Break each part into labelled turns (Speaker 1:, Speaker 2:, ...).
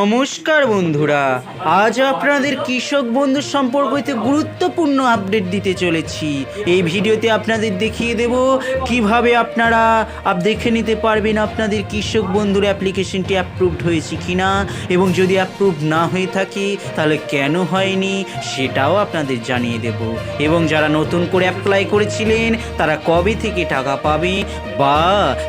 Speaker 1: নমস্কার বন্ধুরা। আজ আপনাদের কৃষক বন্ধু সম্পর্কিত গুরুত্বপূর্ণ আপডেট দিতে চলেছি। এই ভিডিওতে আপনাদের দেখিয়ে দেব কীভাবে আপনারা আপ দেখে নিতে পারবেন আপনাদের কৃষক বন্ধুর অ্যাপ্লিকেশনটি অ্যাপ্রুভড হয়েছে কিনা এবং যদি অ্যাপ্রুভ না হয়ে থাকে, তাহলে কেন হয়নি সেটাও আপনাদের জানিয়ে দেব। এবং যারা নতুন করে অ্যাপ্লাই করেছিলেন, তারা কবে থেকে টাকা পাবে বা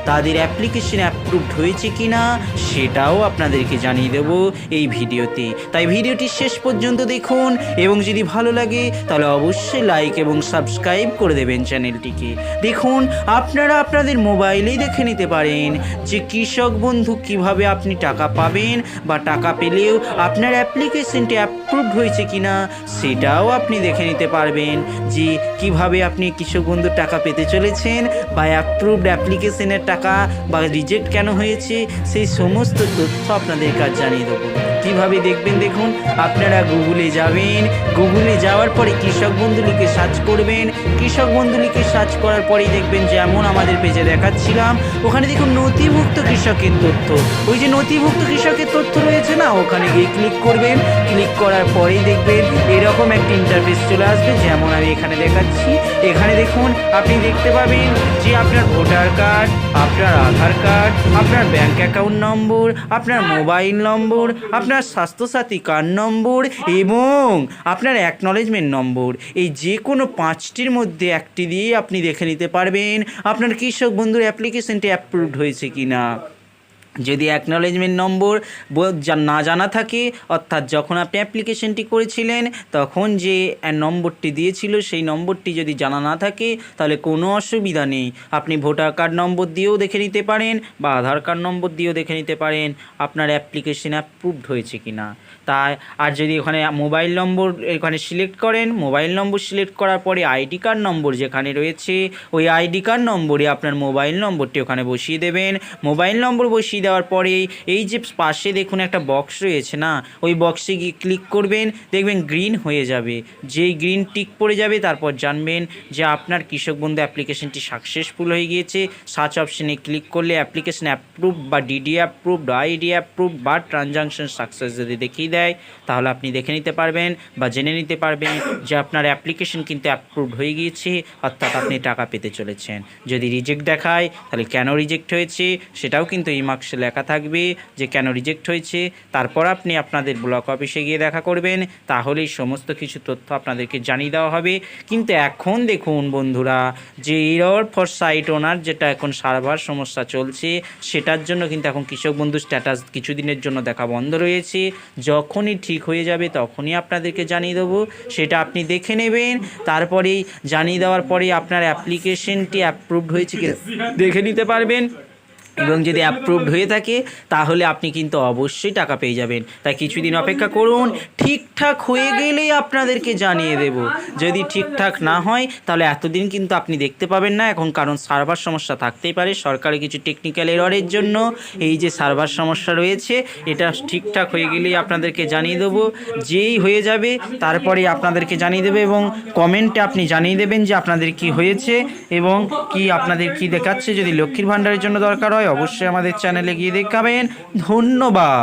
Speaker 1: তাদের অ্যাপ্লিকেশন অ্যাপ্রুভড হয়েছে কি না সেটাও আপনাদেরকে জানিয়ে দেব। এই ভিডিওতে। তাই ভিডিওটি শেষ পর্যন্ত দেখুন এবং যদি ভালো লাগে, তাহলে অবশ্যই লাইক এবং সাবস্ক্রাইব করে দেবেন চ্যানেলটিকে। দেখুন, আপনারা আপনাদের মোবাইলেই দেখে নিতে পারেন যে কৃষক বন্ধু কীভাবে আপনি টাকা পাবেন বা টাকা পেলেও আপনার অ্যাপ্লিকেশনটি অ্যাপ্রুভড হয়েছে কিনা, সেটাও আপনি দেখে নিতে পারবেন যে কীভাবে আপনি কৃষক বন্ধুর টাকা পেতে চলেছেন বা অ্যাপ্রুভড অ্যাপ্লিকেশনের টাকা বা রিজেক্ট কেন হয়েছে, সেই সমস্ত তথ্য আপনাদের কাছে জানিয়ে দেবো কীভাবে দেখবেন দেখুন, আপনারা গুগলে যাবেন, গুগলে যাওয়ার পরে কৃষক বন্ধু লিখে সার্চ করবেন। কৃষক বন্ধু লিখে সার্চ করার পরেই দেখবেন যেমন আমাদের পেজে দেখাচ্ছিলাম, ওখানে দেখুন নথিভুক্ত কৃষকের তথ্য। ওই যে নথিভুক্ত কৃষকের তথ্য রয়েছে না, ওখানে গিয়ে ক্লিক করবেন। ক্লিক করার পরেই দেখবেন এরকম একটা ইন্টারফেস চলে আসবে, যেমন আমি এখানে দেখাচ্ছি। এখানে দেখুন, আপনি দেখতে পাবেন যে আপনার ভোটার কার্ড আপনার আধার কার্ড আপনার ব্যাংক অ্যাকাউন্ট নম্বর আপনার মোবাইল নম্বর আপনার স্বাস্থ্যসাথী কার্ড নম্বর? এবং আপনার অ্যাকনলেজমেন্ট নম্বর। এই যে কোনো পাঁচটির মধ্যে একটি দিয়ে আপনি দেখে নিতে পারবেন আপনার কৃষক বন্ধুর অ্যাপ্লিকেশনটি অ্যাপ্রুভড হয়েছে কি না যদি অ্যাকনলেজমেন্ট নম্বর না জানা থাকে, অর্থাৎ যখন আপনি অ্যাপ্লিকেশনটি করেছিলেন, তখন যে নম্বরটি দিয়েছিল, সেই নম্বরটি যদি জানা না থাকে, তাহলে কোনো অসুবিধা নেই। আপনি ভোটার কার্ড নম্বর দিয়েও দেখে নিতে পারেন বা আধার কার্ড নম্বর দিয়েও দেখে নিতে পারেন আপনার অ্যাপ্লিকেশন অ্যাপ্রুভড হয়েছে কি না তাই, আর যদি ওখানে মোবাইল নম্বর এখানে সিলেক্ট করেন মোবাইল নম্বর সিলেক্ট করার পরে আইডি কার্ড নম্বর যেখানে রয়েছে, ওই আইডি কার্ড নম্বরে আপনার মোবাইল নম্বরটি ওখানে বসিয়ে দেবেন। মোবাইল নম্বর বসিয়ে দেওয়ার পরে এই যে পাশে দেখুন একটা বক্স রয়েছে না, ওই বক্সে গিয়ে ক্লিক করবেন, দেখবেন গ্রিন হয়ে যাবে। যেই গ্রিন টিক পড়ে যাবে, তারপর জানবেন যে আপনার কৃষক বন্ধু অ্যাপ্লিকেশনটি সাকসেসফুল হয়ে গিয়েছে। সার্চ অপশনে ক্লিক করলে অ্যাপ্লিকেশন অ্যাপ্রুভ বা ডিডি অ্যাপ্রুভড আইডি অ্যাপ্রুভ বা ট্রানজাকশন সাকসেস যদি দেখিয়ে দেয়, তাহলে আপনি দেখে নিতে পারবেন বা জেনে নিতে পারবেন যে আপনার অ্যাপ্লিকেশন কিন্তু অ্যাপ্রুভড হয়ে গিয়েছে, অর্থাৎ আপনি টাকা পেতে চলেছেন। যদি রিজেক্ট দেখায়, তাহলে কেন রিজেক্ট হয়েছে, সেটাও কিন্তু এই লেখা থাকবে যে কেন রিজেক্ট হয়েছে। তারপর আপনি আপনাদের ব্লক অফিসে গিয়ে দেখা করবেন। তাহলেই সমস্ত কিছু তথ্য আপনাদেরকে জানিয়ে দেওয়া হবে। কিন্তু এখন দেখুন বন্ধুরা, যে এরর ফর সাইট ওনার যেটা এখন সার্ভার সমস্যা চলছে, সেটার জন্য কিন্তু এখন কৃষক বন্ধু স্ট্যাটাস কিছুদিনের জন্য দেখা বন্ধ রয়েছে। যখনই ঠিক হয়ে যাবে তখনই আপনাদেরকে জানিয়ে দেবো। সেটা আপনি দেখে নেবেন। তারপরেই জানিয়ে দেওয়ার পরে আপনার অ্যাপ্লিকেশনটি অ্যাপ্রুভড হয়েছে কি দেখে নিতে পারবেন। এবং যদি অ্যাপ্রুভড হয়ে থাকে, তাহলে আপনি কিন্তু অবশ্যই টাকা পেয়ে যাবেন। তাই কিছুদিন অপেক্ষা করুন, ঠিকঠাক হয়ে গেলেই আপনাদেরকে জানিয়ে দেব। যদি ঠিকঠাক না হয়, তাহলে এতদিন কিন্তু আপনি দেখতে পাবেন না। এখন কারণ সার্ভার সমস্যা থাকতেই পারে, সরকারি কিছু টেকনিক্যাল এররের জন্য। এই যে সার্ভার সমস্যা রয়েছে, এটা ঠিকঠাক হয়ে গেলেই আপনাদেরকে জানিয়ে দেবো। যেই হয়ে যাবে তারপরে আপনাদেরকে জানিয়ে দেবে এবং কমেন্টে আপনি জানিয়ে দেবেন যে আপনাদের কি হয়েছে এবং কি আপনাদের কি দেখাচ্ছে। যদি লক্ষ্মীর ভাণ্ডারের জন্য দরকার হয় অবশ্যই আমাদের চ্যানেলে গিয়ে দেখাবেন ধন্যবাদ।